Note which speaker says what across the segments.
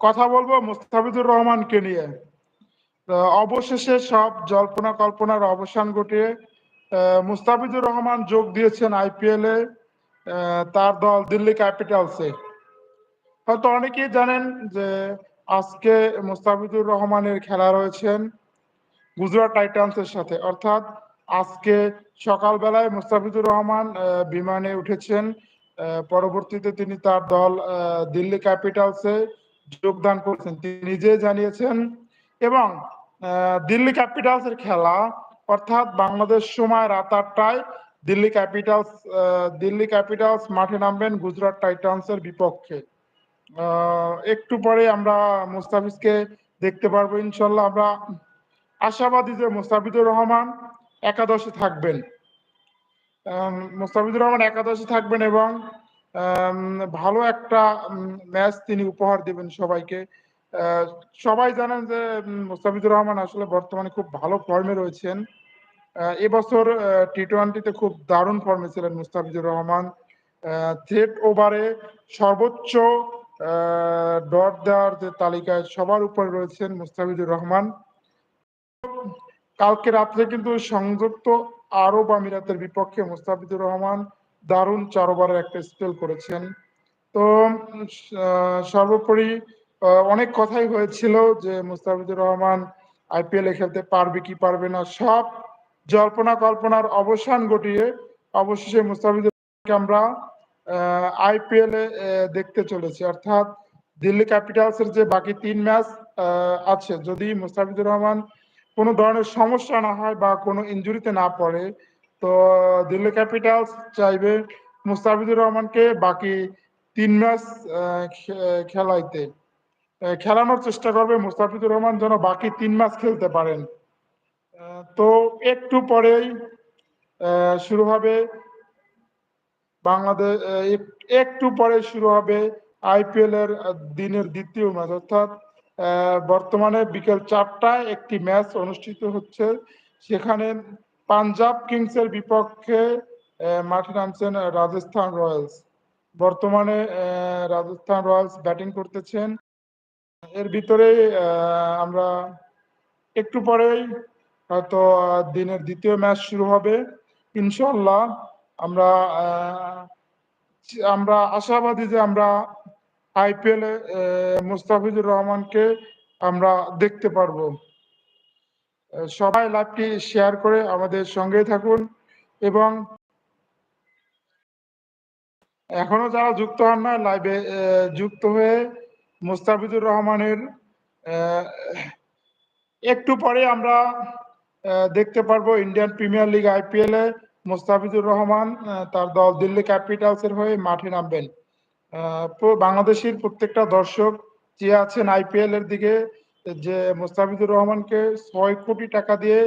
Speaker 1: কথা বলব মুস্তাফিজুর রহমানকে নিয়ে। অবশেষে সব জল্পনা কল্পনার অবসান ঘটিয়ে মুস্তাফিজুর রহমান যোগ দিয়েছেন আইপিএল এ তার দল দিল্লি ক্যাপিটালসে। হয়তো অনেকেই জানেন যে আজকে মুস্তাফিজুর রহমানের খেলা রয়েছেন গুজরাট টাইটান্সের সাথে। অর্থাৎ আজকে সকালবেলায় মুস্তাফিজুর রহমান বিমানে উঠেছেন পরবর্তীতে তিনি তার দল দিল্লি ক্যাপিটালসে যোগদান করেছেন। তিনি নিজে জানিয়েছেন এবং দিল্লি ক্যাপিটালসের খেলা, অর্থাৎ বাংলাদেশ সময় রাত আটটায় দিল্লি ক্যাপিটালস দিল্লি ক্যাপিটালস মাঠে নামবেন গুজরাট টাইটান্সের বিপক্ষে। একটু পরে আমরা মুস্তাফিজকে দেখতে পারব, ইনশাল্লাহ আমরা আশাবাদী যে মুস্তাফিজুর রহমান একাদশে থাকবেন। মুস্তাফিজুর রহমান একাদশে থাকবেন এবং ভালো একটা ম্যাচ তিনি উপহার দিবেন সবাইকে। সবাই জানেন যে মুস্তাফিজুর রহমান আসলে বর্তমানে খুব ভালো ফর্মে রয়েছেন। এবছর টি টোয়েন্টিতে খুব দারুণ ফর্মে ছিলেন মুস্তাফিজুর রহমান। থ্রেট ওভারে সর্বোচ্চ ডট দেওয়ার যে তালিকায় সবার উপরে রয়েছেন মুস্তাফিজুর রহমান। কালকে রাত্রে কিন্তু সংযুক্ত আরব আমিরাতের বিপক্ষে মুস্তাফিজুর রহমান দারুণ চার ওভারের একটা স্পেল করেছেন। তো সর্বোপরি অনেক কথাই হয়েছিল যে মুস্তাফিজুর রহমান আইপিএল এ খেলতে পারবে কি পারবে না, সব জল্পনা কল্পনার অবসান ঘটিয়ে অবশেষে মুস্তাফিজুর রহমানকে আমরা আইপিএল এ দেখতে চলেছি। অর্থাৎ দিল্লি ক্যাপিটালসের যে বাকি তিন ম্যাচ আছে, যদি মুস্তাফিজুর রহমান কোনো ধরনের সমস্যা না হয় বা কোনো ইনজুরিতে না পড়ে তো দিল্লি ক্যাপিটালস চাইবে মুস্তাফিজুর রহমানকে বাকি তিন ম্যাচ খেলাইতে। খেলানোর চেষ্টা করবে মুস্তাফিজুর রহমান যেন বাকি তিন ম্যাচ খেলতে পারেন। তো একটু পরেই শুরু হবে বাংলাদেশ একটু পরে শুরু হবে আইপিএল এর দিনের দ্বিতীয় ম্যাচ। অর্থাৎ বর্তমানে বিকেল চারটায় একটি ম্যাচ অনুষ্ঠিত হচ্ছে। সেখানে পাঞ্জাব কিংস এর বিপক্ষে মাঠে নামছেন রাজস্থান রয়্যালস। বর্তমানে রাজস্থান রয়্যালস ব্যাটিং করতেছেন। এর ভিতরে আমরা একটু পরেই হয়তো দিনের দ্বিতীয় ম্যাচ শুরু হবে। ইনশাল্লাহ আমরা আমরা আশাবাদী যে আমরা আইপিএল মুস্তাফিজুর রহমানকে আমরা দেখতে পারব। সবাই লাইভটি শেয়ার করে আমাদের সঙ্গে থাকুন এবং এখনও যারা যুক্ত হন না লাইভে যুক্ত হয়ে মুস্তাফিজুর রহমানের একটু পরে আমরা দেখতে পারব ইন্ডিয়ান প্রিমিয়ার লিগ আইপিএল এ মুস্তাফিজুর রহমান তার দল দিল্লি ক্যাপিটালস এর হয়ে মাঠে নামবেন। বাংলাদেশের প্রত্যেকটা দর্শক চেয়ে আছেন আইপিএল এর দিকে যে মুস্তাফিজুর রহমানকে ছয় কোটি টাকা দিয়ে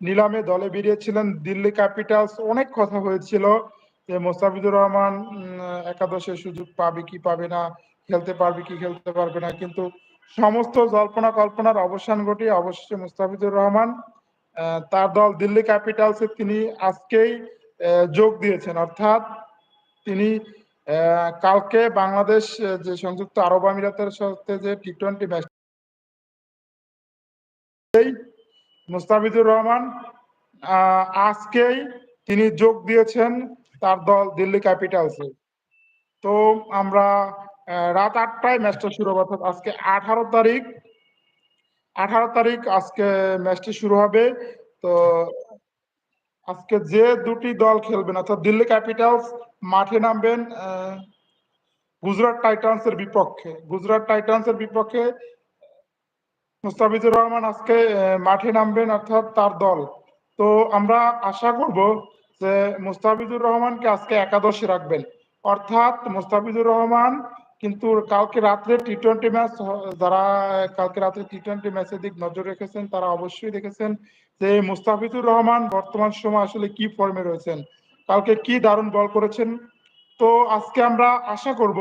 Speaker 1: নিলামে দলে বেরিয়েছিলেন দিল্লি ক্যাপিটালস। অনেক কথা হয়েছিল যে মুস্তাফিজুর রহমান একাদশে সুযোগ পাবে কি পাবে না, খেলতে পারবে কি খেলতে পারবে না, কিন্তু সমস্ত জল্পনা কল্পনার অবসান ঘটিয়ে অবশেষে মুস্তাফিজুর রহমান তার দল দিল্লি ক্যাপিটালসে তিনি আজকেই যোগ দিয়েছেন। অর্থাৎ তিনি কালকে বাংলাদেশ যে সংযুক্ত আরব আমিরাতের সাথে যে T twenty match Mustafizur Rahman আজকেই তিনি যোগ দিয়েছেন তার দল দিল্লি ক্যাপিটালসে। তো আমরা রাত আটটায় ম্যাচটা শুরু হবে, অর্থাৎ আজকে আঠারো তারিখ আঠারো তারিখ আজকে ম্যাচটি শুরু হবে। তো আজকে যে দুটি দল খেলবেন, অর্থাৎ দিল্লি ক্যাপিটালস মাঠে নামবেন গুজরাট টাইটান্সের বিপক্ষে। গুজরাট টাইটান্সের বিপক্ষে মুস্তাফিজুর রহমান আজকে মাঠে নামবেন অর্থাৎ তার দল। তো আমরা আশা করব যে মুস্তাফিজুর রহমানকে আজকে একাদশে রাখবেন। অর্থাৎ মুস্তাফিজুর রহমান কিন্তু কালকে রাত্রে টি টোয়েন্টি ম্যাচ যারা কালকে রাত্রে টি টোয়েন্টি ম্যাচের দিক নজর রেখেছেন, তারা অবশ্যই দেখেছেন যে মুস্তাফিজুর রহমান বর্তমান সময় আসলে কি ফর্মে রয়েছেন। কালকে কি দারুণ বল করেছেন। তো আজকে আমরা আশা করব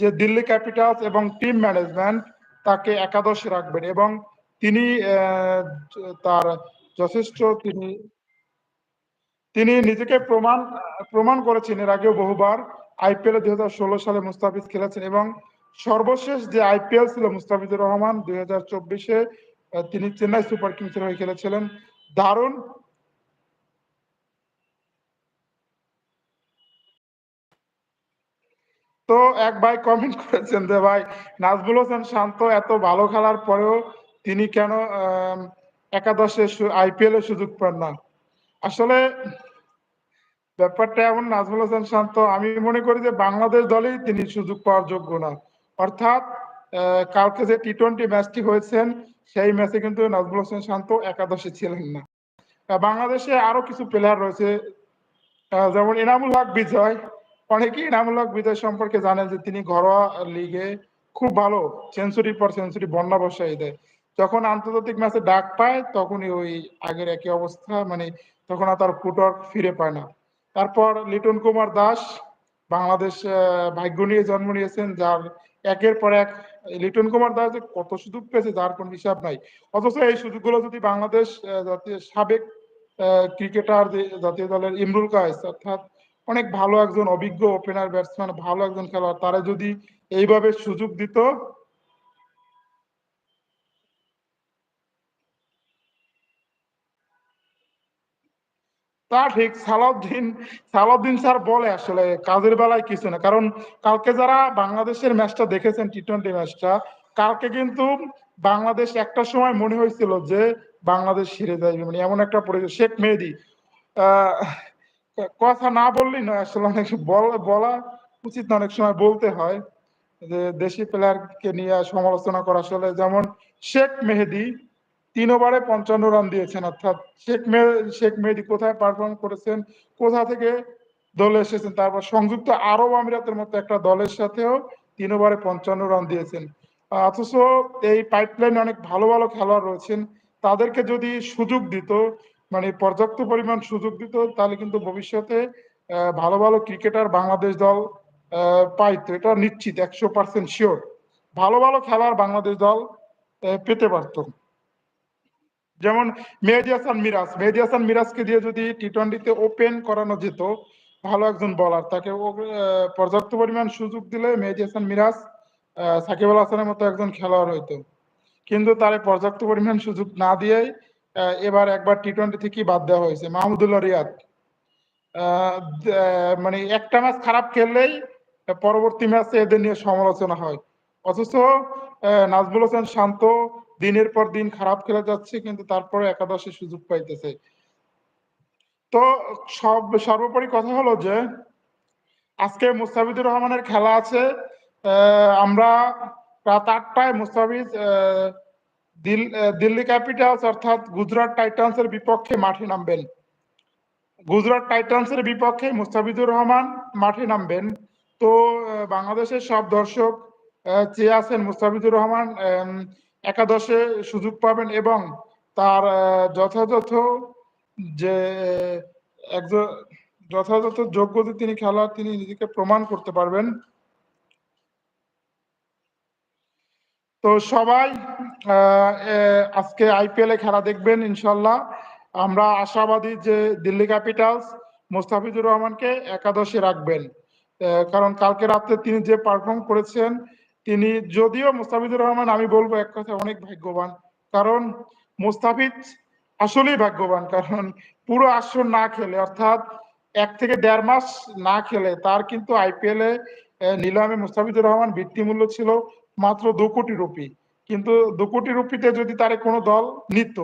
Speaker 1: যে দিল্লি ক্যাপিটালস এবং টিম ম্যানেজমেন্ট তাকে একাদশে রাখবেন এবং তিনি তার যথেষ্ট তিনি তিনি নিজেকে প্রমাণ প্রমাণ করেছেন এর আগেও বহুবার। আইপিএল দুই হাজার ষোলো সালে মুস্তাফিজ খেলেছেন এবং সর্বশেষ যে আইপিএল ছিল মুস্তাফিজুর রহমান দুই হাজার চব্বিশে তিনি চেন্নাই সুপার কিংসের হয়ে খেলেছিলেন। দারুণ তো এক ভাই কমেন্ট করেছেন যে, ভাই, নাজমুল হোসেন শান্ত এত ভালো খেলার পরেও তিনি কেন একাদশে আইপিএল এ সুযোগ পান না? আসলে ব্যাপারটা এমন, নাজমুল হোসেন শান্ত, আমি মনে করি যে বাংলাদেশ দলেই তিনি সুযোগ পাওয়ার যোগ্য না। অর্থাৎ কালকে যে টি টোয়েন্টি ম্যাচটি হয়েছেন, সেই ম্যাচে কিন্তু নাজমুল হোসেন শান্ত একাদশে ছিলেন না। বাংলাদেশে আরও কিছু প্লেয়ার রয়েছে যেমন ইনামুল হক বিজয় অনেকেই ইনামুল হক বিজয় সম্পর্কে জানেন যে তিনি ঘরোয়া লিগে খুব ভালো সেঞ্চুরি পর সেঞ্চুরি বন্যা বসাই দেয়। যখন আন্তর্জাতিক ম্যাচে ডাক পায়, তখনই ওই আগের একই অবস্থা মানে তখন আর তার ফুটওয়ার্ক ফিরে পায় না। তারপর লিটন কুমার দাস বাংলাদেশ ভাগ্য নিয়ে জন্ম নিয়েছেন, যার একের পর এক লিটন কুমার দাস কত সুযোগ পেয়েছে, যার কোন হিসাব নাই। অথচ এই সুযোগগুলো যদি বাংলাদেশ জাতীয় সাবেক ক্রিকেটার জাতীয় দলের ইমরুল কায়েস, অর্থাৎ অনেক ভালো একজন অভিজ্ঞ ওপেনার ব্যাটসম্যান ভালো একজন খেলোয়াড়। তারা যদি এইভাবে সুযোগ দিত, তা ঠিক সালাউদ্দিন সালাউদ্দিন স্যার বলে আসলে কাজের বেলায় কিছু না। কারণ কালকে যারা বাংলাদেশের ম্যাচটা দেখেছেন টি টোয়েন্টি ম্যাচটা, কালকে কিন্তু বাংলাদেশ একটা সময় মনে হয়েছিল যে বাংলাদেশ হেরে যাবে মানে এমন একটা পরিবেশ শেখ মেহেদি কথা না বললেই নয়। আসলে অনেক বলা উচিত না, অনেক সময় বলতে হয় যে, দেশি প্লেয়ারকে নিয়ে সমালোচনা করা। আসলে যেমন শেখ মেহেদি তিন ওভারে পঞ্চান্ন রান দিয়েছেন, অর্থাৎ শেখ মে, শেখ মেহেদি কোথায় পারফর্ম করেছেন, কোথা থেকে দলে এসেছেন, তারপর সংযুক্ত আরব আমিরাতের মতো একটা দলের সাথেও তিন ওভারে পঞ্চান্ন রান দিয়েছেন। অথচ এই পাইপলাইনে অনেক ভালো ভালো খেলোয়াড় রয়েছেন। তাদেরকে যদি সুযোগ দিত মানে পর্যাপ্ত পরিমাণ সুযোগ দিত, তাহলে কিন্তু ভবিষ্যতে ভালো ভালো ক্রিকেটার বাংলাদেশ দল পাইতো। এটা নিশ্চিত, একশো পার্সেন্ট শিওর ভালো ভালো খেলার বাংলাদেশ দল পেতে পারত। যেমন মেহেদি হাসান মিরাজ। মেহেদি হাসান মিরাজকে দিয়ে যদি টি টোয়েন্টিতে ওপেন করানো যেত, ভালো একজন বলার তাকে পর্যাপ্ত পরিমাণ সুযোগ দিলে মেহেদি হাসান মিরাজ সাকিব আল হাসানের মতো একজন খেলোয়াড় হইতো। কিন্তু তার পর্যাপ্ত পরিমাণ সুযোগ না দিয়েই এবার একবার টি টোয়েন্টি থেকেই বাদ দেওয়া হয়েছে। মাহমুদুল্লাহ রিয়াদ। মানে একটা ম্যাচ খারাপ খেললেই পরবর্তী ম্যাচে এদের নিয়ে সমালোচনা হয়। অথচ নাজমুল হোসেন শান্ত দিনের পর দিন খারাপ খেলে যাচ্ছে, কিন্তু তারপরে একাদশে সুযোগ পাইতেছে। তো সব, সর্বোপরি কথা হলো যে, আজকে মুস্তাফিজুর রহমানের খেলা আছে। আমরা রাত আটটায় মুস্তাফিজ দিল্লি ক্যাপিটালস অর্থাৎ গুজরাট টাইটান্সের বিপক্ষে মাঠে নামবেন। গুজরাট টাইটান্সের বিপক্ষে মুস্তাফিজুর রহমান মাঠে নামবেন। তো বাংলাদেশের সব দর্শক চেয়ে আছেন মুস্তাফিজুর রহমান একাদশে সুযোগ পাবেন এবং তার যথাযথ যে একজন, যথাযথ যোগ্যতা তিনি খেলোয়াড়, তিনি নিজেকে প্রমাণ করতে পারবেন। তো সবাই আজকে আইপিএল এ খেলা দেখবেন, ইনশাল্লাহ। আমরা আশাবাদী যে দিল্লি ক্যাপিটালস মোস্তাফিজুর রহমানকে একাদশে রাখবেন। কারণ কালকে রাতে তিনি যে পারফর্ম করেছেন, তিনি যদিও মোস্তাফিজুর রহমান, আমি বলব এক কথা অনেক ভাগ্যবান। কারণ মোস্তাফিজ আসলেই ভাগ্যবান, কারণ পুরো আসর না খেলে, অর্থাৎ এক থেকে দেড় মাস না খেলে, তার কিন্তু আইপিএল এ নিলামে মুস্তাফিজুর রহমান বৃত্তি মূল্য ছিল। মাত্র দু কোটি রুপি। কিন্তু দু কোটি রুপিতে যদি তারে কোনো দল নিত,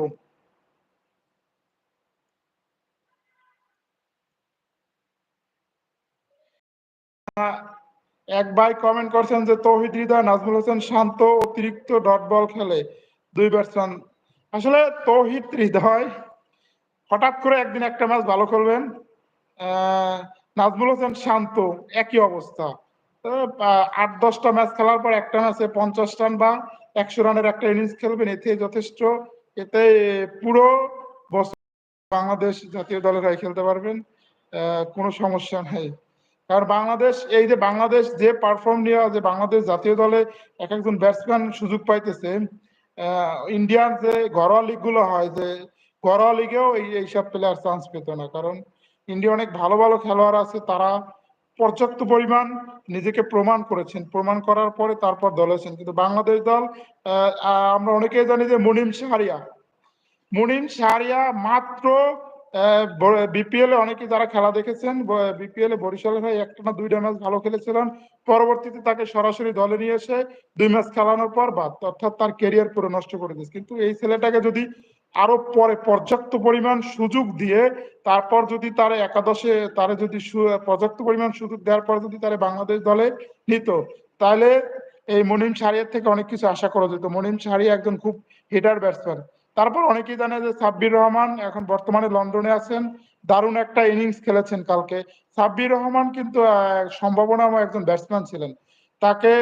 Speaker 1: এক ভাই কমেন্ট করছেন যে, তৌহিদ হৃদয়, নাজমুল হোসেন শান্ত, অতিরিক্ত ডট বল খেলে দুই ব্যাটসম্যান আসলে তৌহিদ হৃদয়, হঠাৎ করে একদিন একটা ম্যাচ ভালো খেলবেন নাজমুল হোসেন শান্ত, একই অবস্থা। আট, দশটা ম্যাচ খেলার পর একটা ম্যাচে পঞ্চাশ রান বা একশো রানের একটা ইনিংস খেলবেন, এতে যথেষ্ট, এতে পুরো বাংলাদেশ জাতীয় দলের হয়ে খেলতে পারবেন কোনো সমস্যা নেই। কারণ বাংলাদেশ, এই যে বাংলাদেশ যে পারফর্ম নিয়ে, যে বাংলাদেশ জাতীয় দলে এক একজন ব্যাটসম্যান সুযোগ পাইতেছে ইন্ডিয়ান যে ঘরোয়া লিগগুলো হয়, যে ঘরোয়া লিগেও এই এইসব প্লেয়ার চান্স পেত না। কারণ ইন্ডিয়া অনেক ভালো ভালো খেলোয়াড় আছে, তারা পর্যাপ্ত পরিমাণ নিজেকে প্রমাণ করেছেন। প্রমাণ করার পরে তারপর দল আছেন কিন্তু বাংলাদেশ দল আমরা অনেকেই জানি যে মুনিম শাহরিয়া। মুনিম শাহরিয়া মাত্র বিপিএল এ অনেকে যারা খেলা দেখেছেন বিপিএল এ বরিশালের হয়ে একটা না দুইটা ম্যাচ ভালো খেলেছিলেন। পরবর্তীতে তাকে সরাসরি দলে নিয়ে এসে দুই ম্যাচ খেলানোর পর বাদ, অর্থাৎ তার কেরিয়ার পুরো নষ্ট করে দিয়েছে। কিন্তু এই ছেলেটাকে যদি আরও পরে পর্যাপ্ত পরিমাণ সুযোগ দিয়ে তারপর যদি তার একাদশে তারা যদি পর্যাপ্ত পরিমাণ সুযোগ দেওয়ার পর যদি তারা বাংলাদেশ দলে নিত, তাহলে এই মনিম শাহরিয়ার থেকে অনেক কিছু আশা করা যেত। মনিম শাহরিয়া একজন খুব হিটার ব্যাটসম্যান তারপর অনেকেই জানে যে সাব্বির রহমান এখন বর্তমানে লন্ডনে আছেন। দারুণ একটা ইনিংস খেলেছেন কালকে। সাব্বির রহমান কিন্তু সম্ভাবনাময় একজন ব্যাটসম্যান ছিলেন। তাকে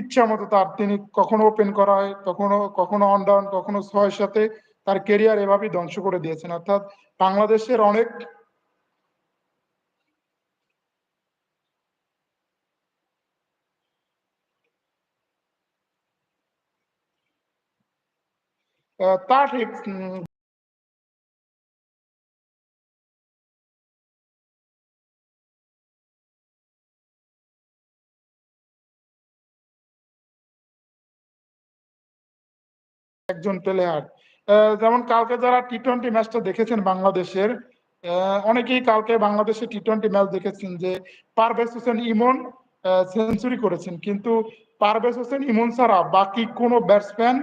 Speaker 1: ইচ্ছা মতো তার, তিনি কখনো ওপেন করা হয়, কখনো কখনো অন ডাউন কখনো ছয়ের সাথে তার কেরিয়ার এভাবেই ধ্বংস করে দিয়েছেন। অর্থাৎ বাংলাদেশের অনেক আহ, তা ঠিক একজন প্লেয়ার যেমন কালকে যারা টি টোয়েন্টি ম্যাচটা দেখেছেন বাংলাদেশের অনেকেই কালকে বাংলাদেশের টি টোয়েন্টি ম্যাচ দেখেছেন যে পারভেজ হোসেন ইমন সেঞ্চুরি করেছেন। কিন্তু পারভেজ হোসেন ইমন ছাড়া বাকি কোনো ব্যাটসম্যান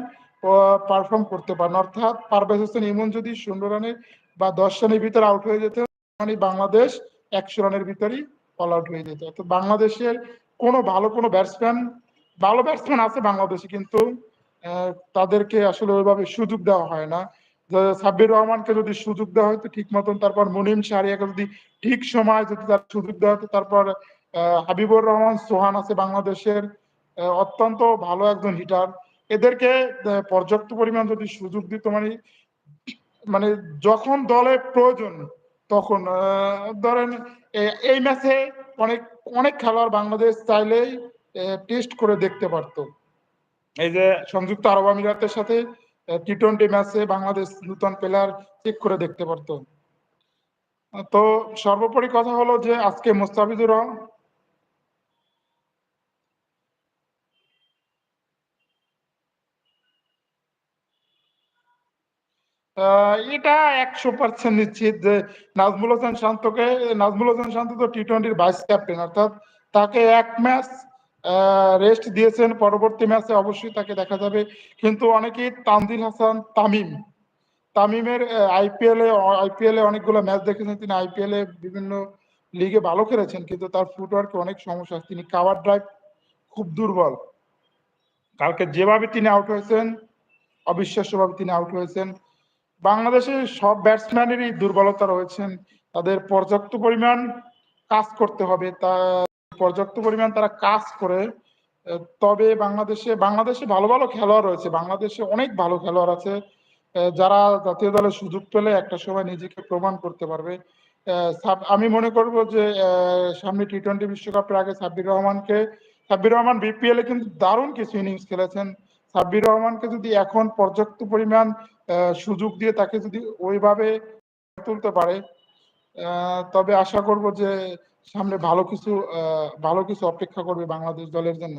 Speaker 1: পারফর্ম করতে পারেন। অর্থাৎ পারভেজ হোসেন ইমন যদি শূন্য রানে বা দশ রানের ভিতরে আউট হয়ে যেত মানে বাংলাদেশ একশো রানের ভিতরেই অল আউট হয়ে যেত। অর্থাৎ বাংলাদেশের কোনো ভালো কোনো ব্যাটসম্যান ভালো ব্যাটসম্যান আছে বাংলাদেশে, কিন্তু তাদেরকে আসলে ওইভাবে সুযোগ দেওয়া হয় না। সাব্বির রহমানকে যদি সুযোগ দেওয়া হতো ঠিক মতন, তারপর মুনিম শাহরিয়াকে যদি ঠিক সময় যদি তার সুযোগ দেওয়া হতো, তারপর হাবিবুর রহমান, সোহান আছে বাংলাদেশের অত্যন্ত ভালো একজন হিটার এদেরকে পর্যাপ্ত পরিমাণ যদি সুযোগ দিত মানে মানে যখন দলে প্রয়োজন, তখন ধরেন এই ম্যাচে অনেক অনেক খেলোয়াড় বাংলাদেশ চাইলেই টেস্ট করে দেখতে পারতো। এই যে সংযুক্ত আরব আমিরাতের সাথে টি টোয়েন্টি ম্যাচে বাংলাদেশ নূতন প্লেয়ার চেক করে দেখতে পারতো। তো সর্বোপরি কথা হলো যে আজকে মোস্তাফিজুর রহমান এটা একশো পার্সেন্ট নিশ্চিত যে নাজমুল হোসেন শান্তকে, নাজমুল হোসেন শান্ত তো টি টোয়েন্টির ভাইস ক্যাপ্টেন অর্থাৎ তাকে এক ম্যাচ রেস্ট দিয়েছেন। পরবর্তী ম্যাচে অবশ্যই তাকে দেখা যাবে। কিন্তু অনেকেই তানজিল হাসান, তামিম। তামিমের আইপিএল এ আইপিএল এ অনেকগুলো ম্যাচ দেখেছেন। তিনি আইপিএল এ বিভিন্ন লিগে ভালো খেলেছেন। কিন্তু তার ফুটওয়ার্কে অনেক সমস্যা। তিনি কাভার ড্রাইভ খুব দুর্বল। কালকে যেভাবে তিনি আউট হয়েছেন, অবিশ্বাস্যভাবে তিনি আউট হয়েছেন। বাংলাদেশের সব ব্যাটসম্যানেরই দুর্বলতা রয়েছেন। তাদের পর্যাপ্ত পরিমাণ কাজ করতে হবে। তা পর্যাপ্ত পরিমাণ তারা কাজ করে তবে বাংলাদেশে বাংলাদেশে ভালো ভালো খেলোয়াড় রয়েছে, বাংলাদেশে অনেক ভালো খেলোয়াড় আছে যারা জাতীয় দলে সুযোগ পেলে একটা সময় নিজেকে প্রমাণ করতে পারবে। আমি মনে করব যে সামনে টি টোয়েন্টি বিশ্বকাপের আগে সাব্বির রহমানকে, সাব্বির রহমান বিপিএল এ কিন্তু দারুণ কিছু ইনিংস খেলেছেন। সাব্বির রহমানকে যদি এখন পর্যাপ্ত পরিমাণ সুযোগ দিয়ে তাকে যদি ওইভাবে তুলতে পারে তবে আশা করব যে সামনে ভালো কিছু ভালো কিছু অপেক্ষা করবে বাংলাদেশ দলের জন্য।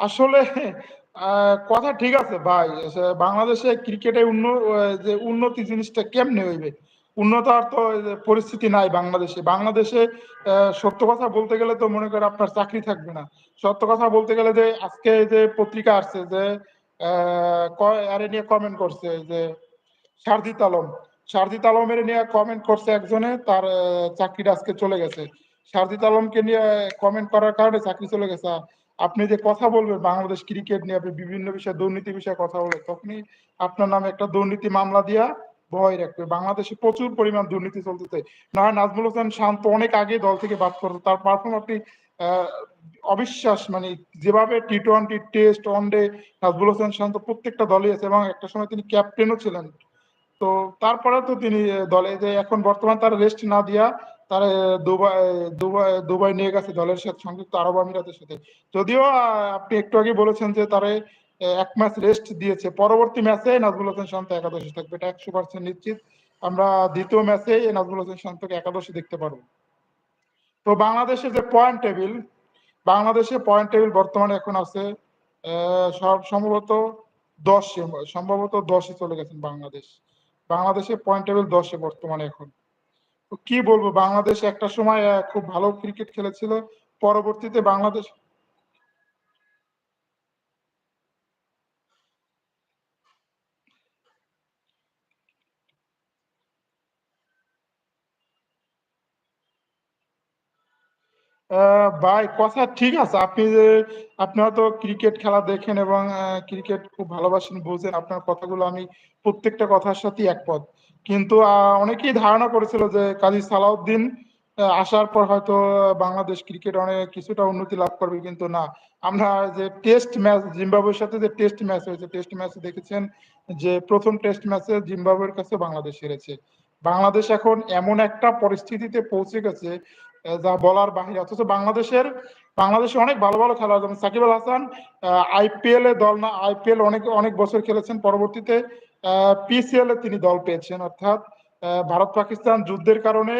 Speaker 1: আসলে কথা ঠিক আছে ভাই বাংলাদেশে ক্রিকেটে উন্ন যে উন্নতি জিনিসটা কেমনে হইবে? উন্নত আর তো পরিস্থিতি নাই বাংলাদেশে। বাংলাদেশে সত্য কথা বলতে গেলে তো মনে করেন আপনার চাকরি থাকবে না। সত্য কথা বলতে গেলে যে আজকে যে পত্রিকা আসছে যে আরে নিয়ে কমেন্ট করছে যে আলম। আলমের নিয়ে কমেন্ট করছে একজনে, তার চাকরিটা আজকে চলে গেছে। শারদিত আলমকে নিয়ে কমেন্ট করার কারণে চাকরি চলে গেছে। আপনি যে কথা বলবেন, বাংলাদেশ ক্রিকেট নিয়ে আপনি বিভিন্ন বিষয়ে, দুর্নীতি বিষয়ে কথা বলবেন, তখনই আপনার নামে একটা দুর্নীতি মামলা দিয়া ভয় রাখবে বাংলাদেশে প্রচুর পরিমাণ দুর্নীতি চলতেছে। নাজমুল হোসেন শান্ত অনেক আগে দল থেকে বাদ করতো তার পারফর্ম আপনি অবিশ্বাস মানে যেভাবে T twenty test one day Najmul Hossain Shanto প্রত্যেকটা দলই আছে এবং একটা সময় তিনি ক্যাপ্টেনও ছিলেন। তো তারপরে তো তিনি দলে যে এখন বর্তমান তার রেস্ট না দিয়া তার দুবাই দুবাই দুবাই নিয়ে গেছে দলের সাথে, সংযুক্ত আরব আমিরাতের সাথে। যদিও আপনি একটু আগে বলেছেন যে তারে এক ম্যাচ রেস্ট দিয়েছে। পরবর্তী ম্যাচে নাজমুল হোসেন শান্ত একাদশে থাকবে। এটা একশো পার্সেন্ট নিশ্চিত। আমরা দ্বিতীয় ম্যাচে নাজমুল হোসেন শান্তকে একাদশে দেখতে পারব। তো বাংলাদেশের যে পয়েন্ট টেবিল বাংলাদেশে পয়েন্ট টেবিল বর্তমানে এখন আছে সব সম্ভবত দশে সম্ভবত দশে চলে গেছেন বাংলাদেশ। বাংলাদেশে পয়েন্ট টেবিল দশে বর্তমানে এখন। কি বলব, বাংলাদেশ একটা সময় খুব ভালো ক্রিকেট খেলেছিল। পরবর্তীতে বাংলাদেশ ভাই, কথা ঠিক আছে। আপনি যে, আপনি হয়তো ক্রিকেট খেলা দেখেন এবং ক্রিকেট খুব ভালোবাসেন, বুঝেন, আপনার কথাগুলো আমি প্রত্যেকটা কথার সাথে একপদ কিন্তু অনেকেই ধারণা করেছিল যে, কাজী সালাউদ্দিন আসার পর হয়তো বাংলাদেশ ক্রিকেট অনেক কিছুটা উন্নতি লাভ করবে, কিন্তু না। আমরা যে টেস্ট ম্যাচ জিম্বাবুয়ের সাথে যে টেস্ট ম্যাচ হয়েছে টেস্ট ম্যাচে দেখেছেন যে, প্রথম টেস্ট ম্যাচে জিম্বাবুয়ের কাছে বাংলাদেশ হেরেছে। বাংলাদেশ এখন এমন একটা পরিস্থিতিতে পৌঁছে গেছে যা বলার বাহিরে। অথচ বাংলাদেশের, বাংলাদেশে অনেক ভালো ভালো খেলোয়াড়, যেমন সাকিব আল হাসান আইপিএল এ দল না আইপিএল অনেক অনেক বছর খেলেছেন। পরবর্তীতে পিসিএল এ তিনি দল পেয়েছেন, অর্থাৎ ভারত পাকিস্তান যুদ্ধের কারণে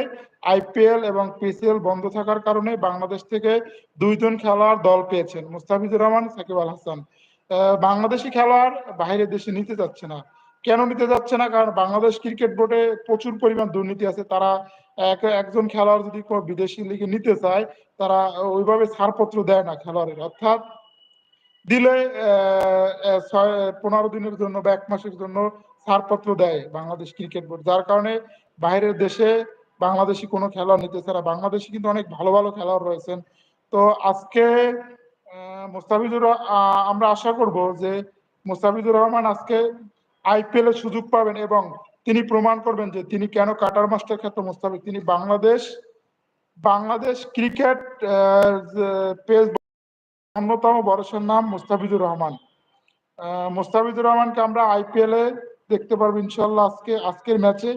Speaker 1: আইপিএল এবং পিসিএল বন্ধ থাকার কারণে বাংলাদেশ থেকে দুইজন খেলোয়াড় দল পেয়েছেন, মুস্তাফিজুর রহমান, সাকিব আল হাসান। বাংলাদেশি খেলোয়াড় বাইরের দেশে নিতে যাচ্ছে না। কেন নিতে যাচ্ছে না? কারণ বাংলাদেশ ক্রিকেট বোর্ডে প্রচুর পরিমাণ দুর্নীতি আছে। তারা একজন খেলোয়াড় যদি বিদেশি লিগে নিতে চায়, তারা ওইভাবে ছাড়পত্র দেয় না খেলোয়াড়ের। অর্থাৎ দিলে পনেরো দিনের জন্য বা এক মাসের জন্য ছাড়পত্র দেয় বাংলাদেশ ক্রিকেট বোর্ড। যার কারণে বাইরের দেশে বাংলাদেশি কোনো খেলোয়াড় নিতে ছাড়া বাংলাদেশে কিন্তু অনেক ভালো ভালো খেলোয়াড় রয়েছেন। তো আজকে মুস্তাফিজুর আমরা আশা করব যে মুস্তাফিজুর রহমান আজকে আইপিএল এর সুযোগ পাবেন এবং তিনি প্রমাণ করবেন যে তিনি কেন কাটার মাস্টার খ্যাত মুস্তাফিজ। তিনি বাংলাদেশ বাংলাদেশ ক্রিকেট পেজ অন্যতম বরসের নাম মুস্তাফিজুর রহমান। মুস্তাফিজুর রহমানকে আমরা আইপিএল এ দেখতে পারব ইনশাল্লাহ আজকে, আজকের ম্যাচে।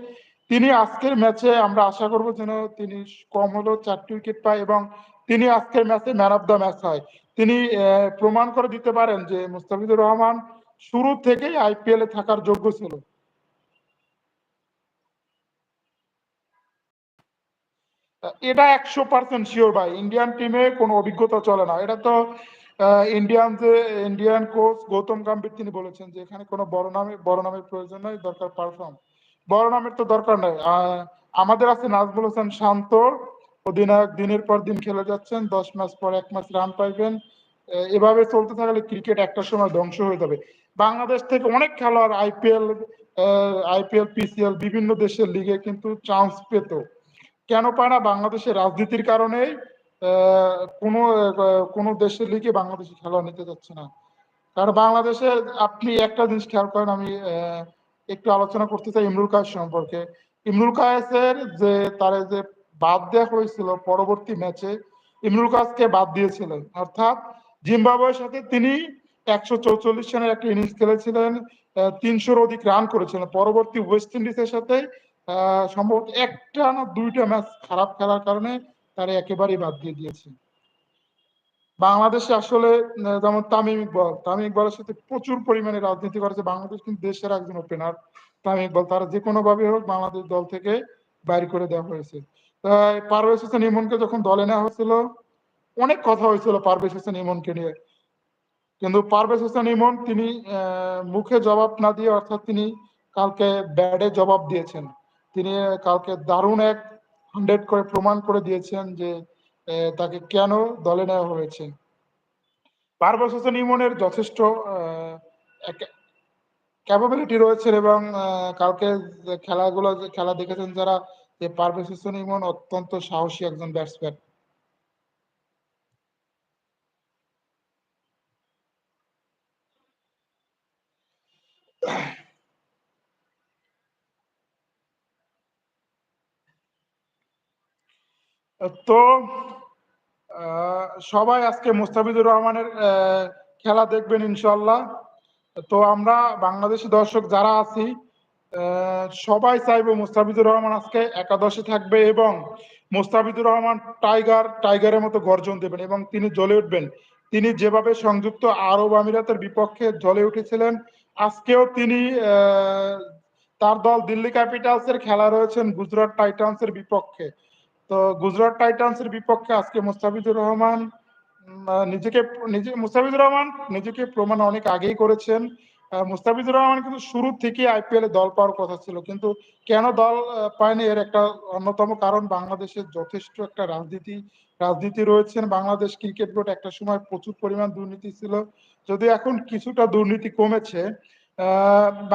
Speaker 1: তিনি আজকের ম্যাচে আমরা আশা করব যেন তিনি কম হলেও চারটি উইকেট পায় এবং তিনি আজকের ম্যাচে ম্যান অফ দ্য ম্যাচ হয়। তিনি প্রমাণ করে দিতে পারেন যে মুস্তাফিজুর রহমান শুরু থেকেই আইপিএল এ থাকার যোগ্য ছিল। এটা একশো পার্সেন্ট শিওর ভাই। ইন্ডিয়ান টিমে কোনো অভিজ্ঞতা চলে না। এটা তো ইন্ডিয়ান যে ইন্ডিয়ান কোচ গৌতম গম্ভীর তিনি বলেছেন যে, এখানে কোনো বড় নামে, বড় নামের প্রয়োজন নয় দরকার পারফর্ম বড় নামের তো দরকার নাই। আমাদের আছে নাজমুল হোসেন শান্ত, অধিনায়ক দিনের পর দিন খেলে যাচ্ছেন, দশ ম্যাচ পর এক ম্যাচ রান পাইবেন। এভাবে চলতে থাকলে ক্রিকেট একটা সময় ধ্বংস হয়ে যাবে। বাংলাদেশ থেকে অনেক খেলোয়াড় আইপিএল আইপিএল পিসিএল বিভিন্ন দেশের লিগে কিন্তু চান্স পেত। কেন পায় না? বাংলাদেশের রাজনীতির কারণে কোনো কোনো দেশের লিগে বাংলাদেশে খেলা নিতে যাচ্ছে না। কারণ বাংলাদেশে আপনি একটা জিনিস খেয়াল করেন, আমি একটু আলোচনা করতে চাই ইমরুল কায়েস সম্পর্কে। ইমরুল কায়েসের যে, তার যে বাদ দেওয়া হয়েছিল পরবর্তী ম্যাচে, ইমরুল কায়েসকে বাদ দিয়েছিলেন। অর্থাৎ জিম্বাবুয়ের সাথে তিনি একশো চৌচল্লিশ রানের একটা ইনিংস খেলেছিলেন তিনশোর অধিক রান করেছিলেন। পরবর্তী ওয়েস্ট ইন্ডিজের সাথে সম্ভবত একটা না দুইটা ম্যাচ খারাপ খেলার কারণে তারা একেবারেই বাদ দিয়ে দিয়েছে। বাংলাদেশে আসলে যেমন তামিম ইকবল, তামিম ইকবলের সাথে প্রচুর পরিমাণে রাজনীতি করেছে। বাংলাদেশ কিন্তু দেশের একজন ওপেনার তামিম ইকবল। তারা যে কোনো ভাবে হোক বাংলাদেশ দল থেকে বাইর করে দেওয়া হয়েছে। পারভেজ হোসেন ইমনকে যখন দলে নেওয়া হয়েছিল, অনেক কথা হয়েছিল পারভেজ হোসেন ইমনকে নিয়ে। কিন্তু পারভেজ হোসেন ইমন, তিনি মুখে জবাব না দিয়ে অর্থাৎ তিনি কালকে ব্যাডে জবাব দিয়েছেন। তিনি কালকে দারুণ এক হান্ড্রেড করে প্রমাণ করে দিয়েছেন যে তাকে কেন দলে নেওয়া হয়েছে। পারভেজ হোসেন ইমনের যথেষ্ট ক্যাপাবিলিটি রয়েছে এবং কালকে খেলাগুলো, খেলা দেখেছেন যারা, যে পারভেজ হোসেন ইমন অত্যন্ত সাহসী একজন ব্যাটসম্যান তো সবাই আজকে মুস্তাফিজুর রহমানের খেলা দেখবেন ইনশাল্লাহ তো আমরা বাংলাদেশি দর্শক যারা আছি সবাই চাইব মুস্তাফিজুর রহমান আজকে একাদশে থাকবে এবং মুস্তাফিজুর রহমান টাইগার, টাইগারের মতো গর্জন দেবেন এবং তিনি জ্বলে উঠবেন। তিনি যেভাবে সংযুক্ত আরব আমিরাতের বিপক্ষে জ্বলে উঠেছিলেন, আজকেও তিনি তার দল দিল্লি ক্যাপিটালসের খেলা রয়েছেন গুজরাট টাইটান্সের বিপক্ষে। তো গুজরাট টাইটান্সের বিপক্ষে আজকে মুস্তাফিজুর রহমান নিজেকে, নিজে, মুস্তাফিজুর রহমান নিজেকে প্রমাণ অনেক আগেই করেছেন। মুস্তাফিজুর রহমান কিন্তু শুরু থেকে আইপিএল এ দল পাওয়ার কথা ছিল, কিন্তু কেন দল পায়নি এর একটা অন্যতম কারণ বাংলাদেশের যথেষ্ট একটা রাজনীতি রাজনীতি রয়েছেন। বাংলাদেশ ক্রিকেট বোর্ড একটা সময় প্রচুর পরিমাণ দুর্নীতি ছিল যদি এখন কিছুটা দুর্নীতি কমেছে।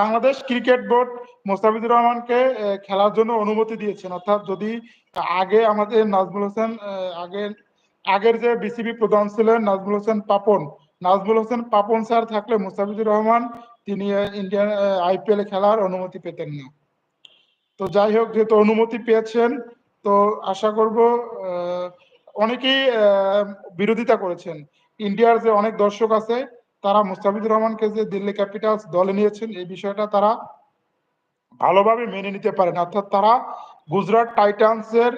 Speaker 1: বাংলাদেশ ক্রিকেট বোর্ড মোস্তাফিজুর রহমানকে খেলার জন্য অনুমতি দিয়েছেন। অর্থাৎ যদি আগে আমাদের নাজমুল হোসেন আগে, আগের যে বিসিবি প্রধান ছিলেন নাজমুল হোসেন পাপন, নাজমুল হোসেন পাপন স্যার থাকলে মুস্তাফিজুর রহমান তিনি ইন্ডিয়ান আইপিএল খেলার অনুমতি পেতেন না। তো যাই হোক, যেহেতু অনুমতি পেয়েছেন, তো আশা করব অনেকেই বিরোধিতা করেছেন। ইন্ডিয়ার যে অনেক দর্শক আছে তারা মুস্তাফিজুর রহমানকে যে দিল্লি ক্যাপিটালস দলে নিয়েছেন, এই বিষয়টা তারা ভালোভাবে মেনে নিতে পারেন। অর্থাৎ তারা গুজরাট টাইটান্সের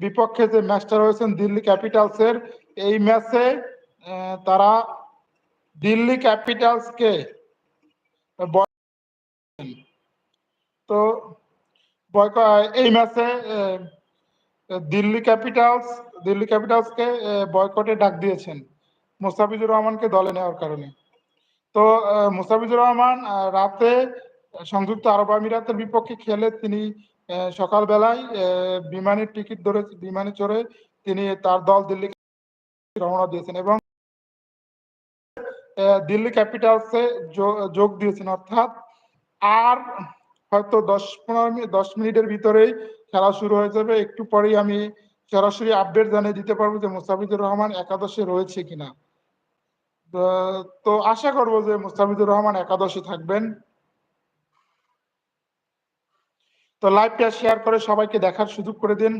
Speaker 1: বিপক্ষে যে ম্যাচটা রয়েছেন দিল্লি ক্যাপিটালসের, এই ম্যাচে তারা দিল্লি ক্যাপিটালসকে তো এই ম্যাচে দিল্লি ক্যাপিটালস, দিল্লি ক্যাপিটালসকে বয়কটে ডাক দিয়েছেন। মোস্তাফিজুর রহমানকে দলে নেওয়ার কারণে। তো মোস্তাফিজুর রহমান রাতে সংযুক্ত আরব আমিরাতের বিপক্ষে খেলে তিনি সকালবেলায় বিমানের টিকিট ধরে, বিমানে চড়ে তিনি তার দল দিল্লি রওনা দিয়েছেন এবং দিল্লি ক্যাপিটালসে যোগ দিয়েছেন। অর্থাৎ আর হয়তো দশ পনেরো মিনিট দশ মিনিটের ভিতরেই খেলা শুরু হয়ে যাবে। একটু পরেই আমি সরাসরি আপডেট জানিয়ে দিতে পারব যে মুস্তাফিজুর রহমান একাদশে রয়েছে কিনা। তো আশা করব যে মুস্তাফিজুর রহমান একাদশে থাকবেন। তো লাইভটা শেয়ার করে সবাইকে দেখার সুযোগ করে দিন।